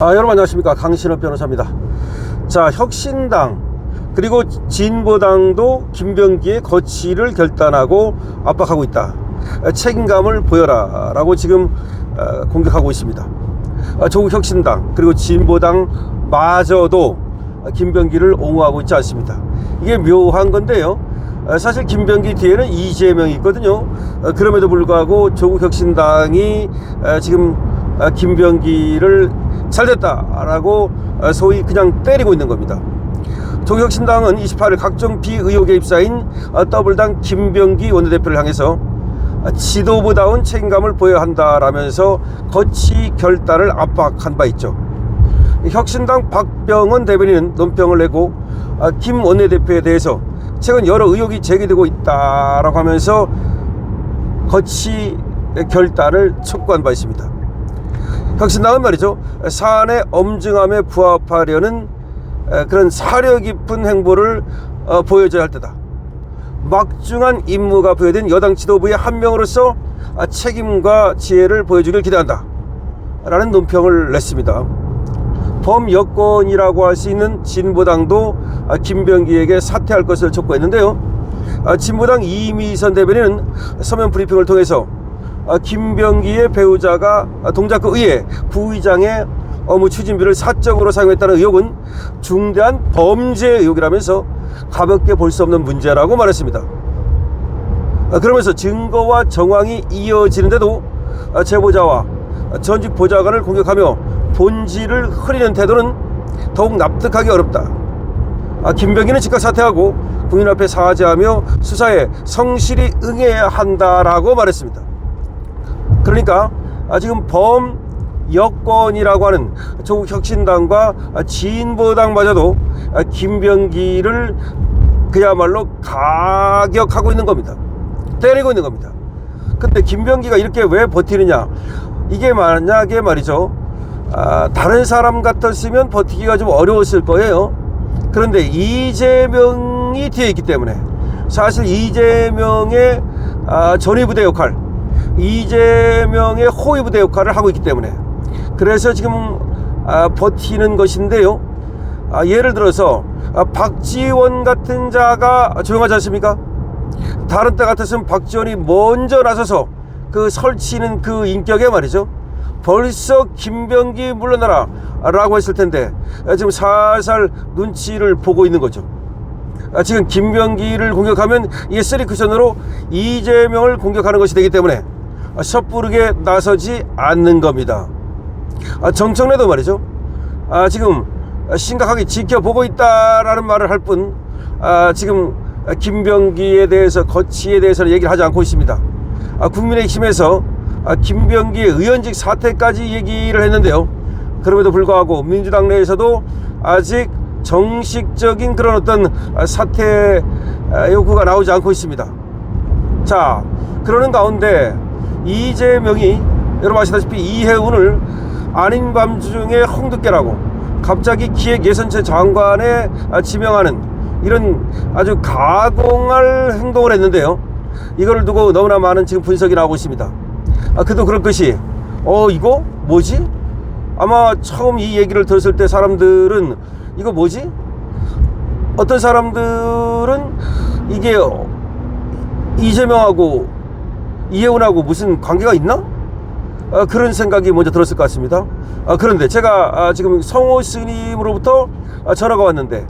아, 여러분 안녕하십니까? 강신업 변호사입니다. 자 혁신당 그리고 진보당도 김병기의 거취를 결단하고 압박하고 있다. 아, 책임감을 보여라 라고 지금 어, 공격하고 있습니다. 아, 조국 혁신당 그리고 진보당 마저도 김병기를 옹호하고 있지 않습니다. 이게 묘한 건데요. 아, 사실 김병기 뒤에는 이재명이 있거든요. 어, 그럼에도 불구하고 조국 혁신당이 아, 지금 아, 김병기를 잘 됐다라고 아, 소위 그냥 때리고 있는 겁니다. 조혁신당은 28일 각종 비의혹에 입사인 아, 더블당 김병기 원내대표를 향해서 아, 지도부다운 책임감을 보여야 한다라면서 거치 결단을 압박한 바 있죠. 혁신당 박병원 대변인은 논평을 내고 아, 김 원내대표에 대해서 최근 여러 의혹이 제기되고 있다라고 하면서 거치 결단을 촉구한 바 있습니다. 혁신당은 말이죠. 사안의 엄중함에 부합하려는 에, 그런 사려 깊은 행보를 어, 보여줘야 할 때다. 막중한 임무가 부여된 여당 지도부의 한 명으로서 아, 책임과 지혜를 보여주길 기대한다. 라는 논평을 냈습니다. 범여권이라고 할 수 있는 진보당도 아, 김병기에게 사퇴할 것을 촉구했는데요. 아, 진보당 이미선 대변인은 서면 브리핑을 통해서 아, 김병기의 배우자가 아, 동작구 의회 부의장의 업무 추진비를 사적으로 사용했다는 의혹은 중대한 범죄 의혹이라면서 가볍게 볼 수 없는 문제라고 말했습니다. 아, 그러면서 증거와 정황이 이어지는데도 아, 제보자와 전직 보좌관을 공격하며 본질을 흐리는 태도는 더욱 납득하기 어렵다. 아, 김병기는 즉각 사퇴하고 국민 앞에 사죄하며 수사에 성실히 응해야 한다라고 말했습니다. 그러니까 아, 지금 범 여권이라고 하는 조국 혁신당과 아, 진보당마저도 아, 김병기를 그야말로 가격하고 있는 겁니다. 때리고 있는 겁니다. 근데 김병기가 이렇게 왜 버티느냐? 이게 만약에 말이죠. 아, 다른 사람 같았으면 버티기가 좀 어려웠을 거예요. 그런데 이재명이 뒤에 있기 때문에 사실 이재명의 아, 전위부대 역할, 이재명의 호위부대 역할을 하고 있기 때문에 그래서 지금 아, 버티는 것인데요. 아, 예를 들어서 아, 박지원 같은 자가 조용하지 않습니까? 다른 때 같았으면 박지원이 먼저 나서서 그 설치는 그 인격에 말이죠. 벌써 김병기 물러나라 라고 했을 텐데 아, 지금 살살 눈치를 보고 있는 거죠. 아, 지금 김병기를 공격하면 이게 쓰리 쿠션으로 이재명을 공격하는 것이 되기 때문에 아, 섣부르게 나서지 않는 겁니다. 아, 정청래도 말이죠. 아, 지금 심각하게 지켜보고 있다라는 말을 할 뿐, 아, 지금 김병기에 대해서 거치에 대해서는 얘기를 하지 않고 있습니다. 아, 국민의힘에서 아, 김병기의 의원직 사퇴까지 얘기를 했는데요. 그럼에도 불구하고 민주당 내에서도 아직 정식적인 그런 어떤 아, 사퇴 아, 요구가 나오지 않고 있습니다. 자, 그러는 가운데 이재명이 여러분 아시다시피 이해운을 아닌 밤중에 홍두깨라고 갑자기 기획예산처 장관에 아, 지명하는 이런 아주 가공할 행동을 했는데요. 이거를 두고 너무나 많은 지금 분석이 나오고 있습니다. 아, 그도 그럴 것이, 어, 이거 뭐지? 아마 처음 이 얘기를 들었을 때 사람들은 이거 뭐지? 어떤 사람들은 이게 이재명하고 이혜훈하고 무슨 관계가 있나? 아, 그런 생각이 먼저 들었을 것 같습니다. 아, 그런데 제가 아, 지금 성호 스님으로부터 아, 전화가 왔는데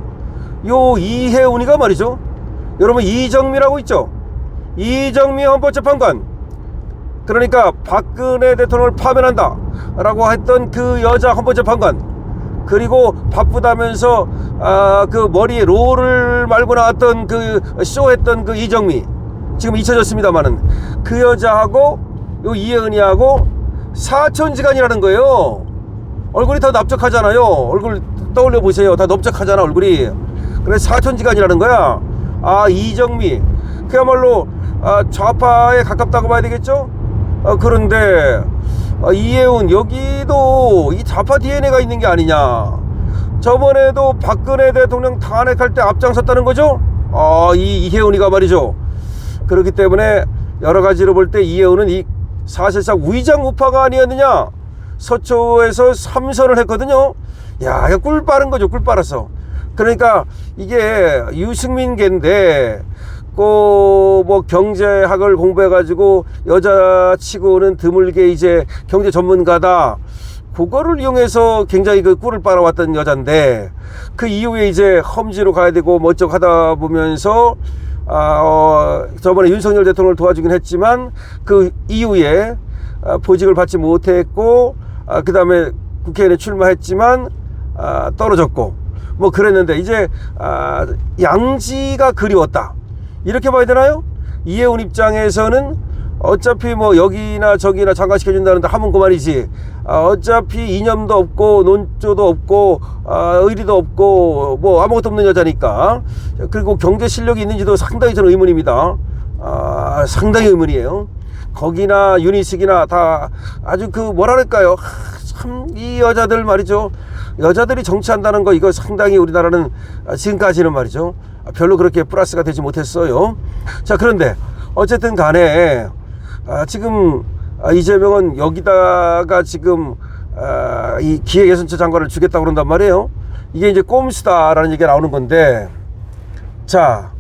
요 이혜훈이가 말이죠. 여러분 이정미라고 있죠. 이정미 헌법재판관. 그러니까 박근혜 대통령을 파면한다 라고 했던 그 여자 헌법재판관 그리고 바쁘다면서 아, 그 머리에 롤을 말고 나왔던 그 쇼했던 그 이정미 지금 잊혀졌습니다만은 그 여자하고 요 이혜은이하고 사촌지간이라는 거예요. 얼굴이 더 납작하잖아요. 얼굴 떠올려 보세요. 다 넓적하잖아 얼굴이. 그래서 사촌지간이라는 거야. 아 이정미. 그야말로 아, 좌파에 가깝다고 봐야 되겠죠? 아, 그런데 아, 이혜훈 여기도 이 좌파 DNA가 있는 게 아니냐. 저번에도 박근혜 대통령 탄핵할 때 앞장섰다는 거죠? 아, 이 이혜훈이가 말이죠 그렇기 때문에 여러 가지로 볼 때 이혜훈은 이 사실상 위장 우파가 아니었느냐 서초에서 삼선을 했거든요. 야, 이거 꿀 빠른 거죠. 꿀 빨아서. 그러니까 이게 유승민계인데 꼭뭐 경제학을 공부해가지고 여자치고는 드물게 이제 경제 전문가다. 그거를 이용해서 굉장히 그 꿀을 빨아왔던 여잔데 그 이후에 이제 험지로 가야 되고 뭐 어쩌고 하다 보면서 아, 어, 저번에 윤석열 대통령을 도와주긴 했지만 그 이후에 아, 보직을 받지 못했고 아, 그 다음에 국회의원에 출마했지만 아, 떨어졌고 뭐 그랬는데 이제 아, 양지가 그리웠다 이렇게 봐야 되나요? 이해운 입장에서는 어차피 뭐 여기나 저기나 장가시켜준다는데 하면 그만이지. 아, 어차피 이념도 없고 논조도 없고 아, 의리도 없고 뭐 아무것도 없는 여자니까. 그리고 경제 실력이 있는지도 상당히 저는 의문입니다. 아, 상당히 의문이에요. 거기나 유니식이나 다 아주 그 뭐랄까요? 참 이 여자들 말이죠. 여자들이 정치한다는 거 이거 상당히 우리나라는 지금까지는 말이죠. 별로 그렇게 플러스가 되지 못했어요. 자 그런데 어쨌든 간에 아, 지금 아, 이재명은 여기다가 지금 아, 이 기획예산처 장관을 주겠다고 그런단 말이에요 이게 이제 꼼수다라는 얘기가 나오는 건데 자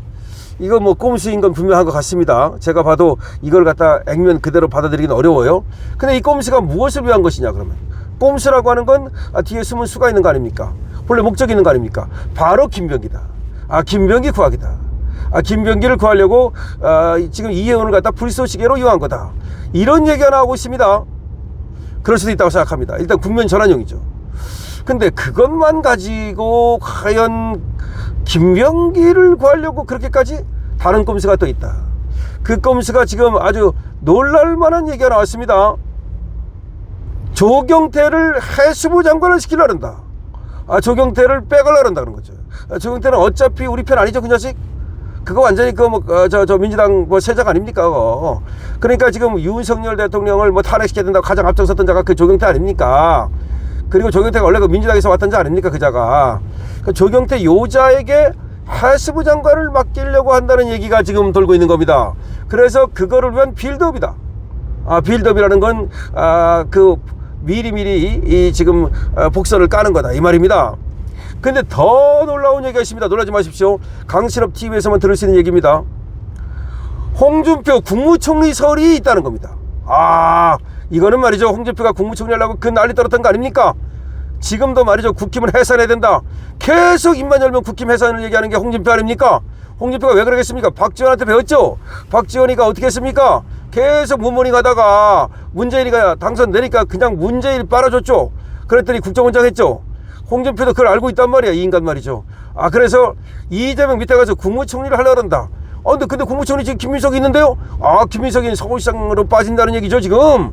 이거 뭐 꼼수인 건 분명한 것 같습니다. 제가 봐도 이걸 갖다 액면 그대로 받아들이기는 어려워요. 근데 이 꼼수가 무엇을 위한 것이냐 그러면 꼼수라고 하는 건 아, 뒤에 숨은 수가 있는 거 아닙니까? 본래 목적이 있는 거 아닙니까? 바로 김병기다. 아 김병기 구하기다. 아 김병기를 구하려고 아, 지금 이해원을 갖다 불쏘시개로 이용한 거다. 이런 얘기가 나오고 있습니다. 그럴 수도 있다고 생각합니다. 일단 국면 전환용이죠. 근데 그것만 가지고 과연 김병기를 구하려고 그렇게까지 다른 꼼수가 또 있다. 그 꼼수가 지금 아주 놀랄만한 얘기가 나왔습니다. 조경태를 해수부 장관을 시키려 한다. 아, 조경태를 빼갈라 한다 그런 거죠. 아, 조경태는 어차피 우리 편 아니죠, 그 자식? 그거 완전히 그뭐저저 민주당 뭐 세작 아닙니까? 그거. 그러니까 지금 윤석열 대통령을 뭐 탄핵시켜야 된다고 가장 앞장섰던 자가 그 조경태 아닙니까? 그리고 조경태가 원래 그 민주당에서 왔던 자 아닙니까? 그 자가. 그 조경태 요자에게 해수부 장관을 맡기려고 한다는 얘기가 지금 돌고 있는 겁니다. 그래서 그거를 위한 빌드업이다. 아, 빌드업이라는 건, 아, 그, 미리미리 이 지금 아, 복선을 까는 거다. 이 말입니다. 근데 더 놀라운 얘기가 있습니다. 놀라지 마십시오. 강신업 TV에서만 들을 수 있는 얘기입니다. 홍준표 국무총리 설이 있다는 겁니다. 아, 이거는 말이죠. 홍준표가 국무총리 하려고 그 난리 떨었던 거 아닙니까? 지금도 말이죠. 국힘을 해산해야 된다. 계속 입만 열면 국힘 해산을 얘기하는 게 홍준표 아닙니까? 홍준표가 왜 그러겠습니까? 박지원한테 배웠죠? 박지원이가 어떻게 했습니까? 계속 문모닝 하다가 문재인이가 당선되니까 그냥 문재인 빨아줬죠? 그랬더니 국정원장 했죠? 홍준표도 그걸 알고 있단 말이야. 이 인간 말이죠. 아, 그래서 이재명 밑에 가서 국무총리를 하려고 그런다. 아, 근데, 근데 국무총리 지금 김민석이 있는데요? 아, 김민석이 서울시장으로 빠진다는 얘기죠, 지금?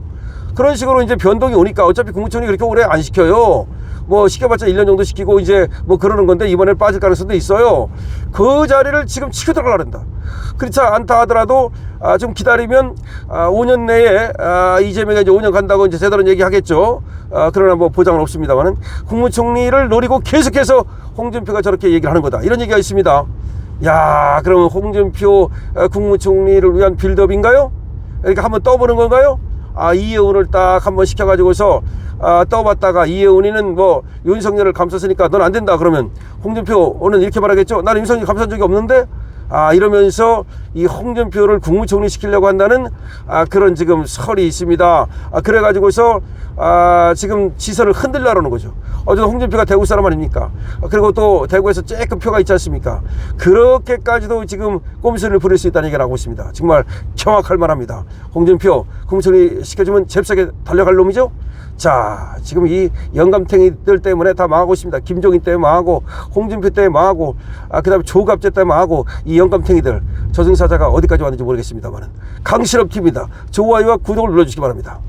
그런 식으로 이제 변동이 오니까 어차피 국무총리 그렇게 오래 안 시켜요. 뭐 시켜봤자 1년 정도 시키고 이제 뭐 그러는 건데 이번에 빠질 가능성도 있어요. 그 자리를 지금 치고 들어가란다. 그렇지 않다 하더라도 아, 좀 기다리면 아, 5년 내에 아, 이재명이 이제 5년 간다고 이제 제대로 얘기하겠죠. 아, 그러나 뭐 보장은 없습니다만은 국무총리를 노리고 계속해서 홍준표가 저렇게 얘기를 하는 거다. 이런 얘기가 있습니다. 야, 그러면 홍준표 아, 국무총리를 위한 빌드업인가요? 그러니까 한번 떠보는 건가요? 아, 이혜훈을 딱 한번 시켜가지고서 아, 떠봤다가 이혜훈이는 뭐 윤석열을 감쌌으니까 넌 안 된다 그러면 홍준표는 이렇게 말하겠죠. 나는 윤석열 감싼 적이 없는데 아, 이러면서 이 홍준표를 국무총리 시키려고 한다는 아, 그런 지금 설이 있습니다. 아, 그래가지고서 아, 지금 지선을 흔들려는 거죠. 어쨌든 홍준표가 대구 사람 아닙니까? 아, 그리고 또 대구에서 쬐끔 표가 있지 않습니까? 그렇게까지도 지금 꼼수를 부릴 수 있다는 얘기를 하고 있습니다. 정말 경악할 만합니다. 홍준표 국무총리 시켜주면 잽싸게 달려갈 놈이죠? 자, 지금 이 영감탱이들 때문에 다 망하고 있습니다. 김종인 때문에 망하고, 홍준표 때문에 망하고, 아, 그 다음에 조갑제 때문에 망하고, 이 영감탱이들, 저승사자가 어디까지 왔는지 모르겠습니다만, 강실업 TV입니다. 좋아요와 구독을 눌러주시기 바랍니다.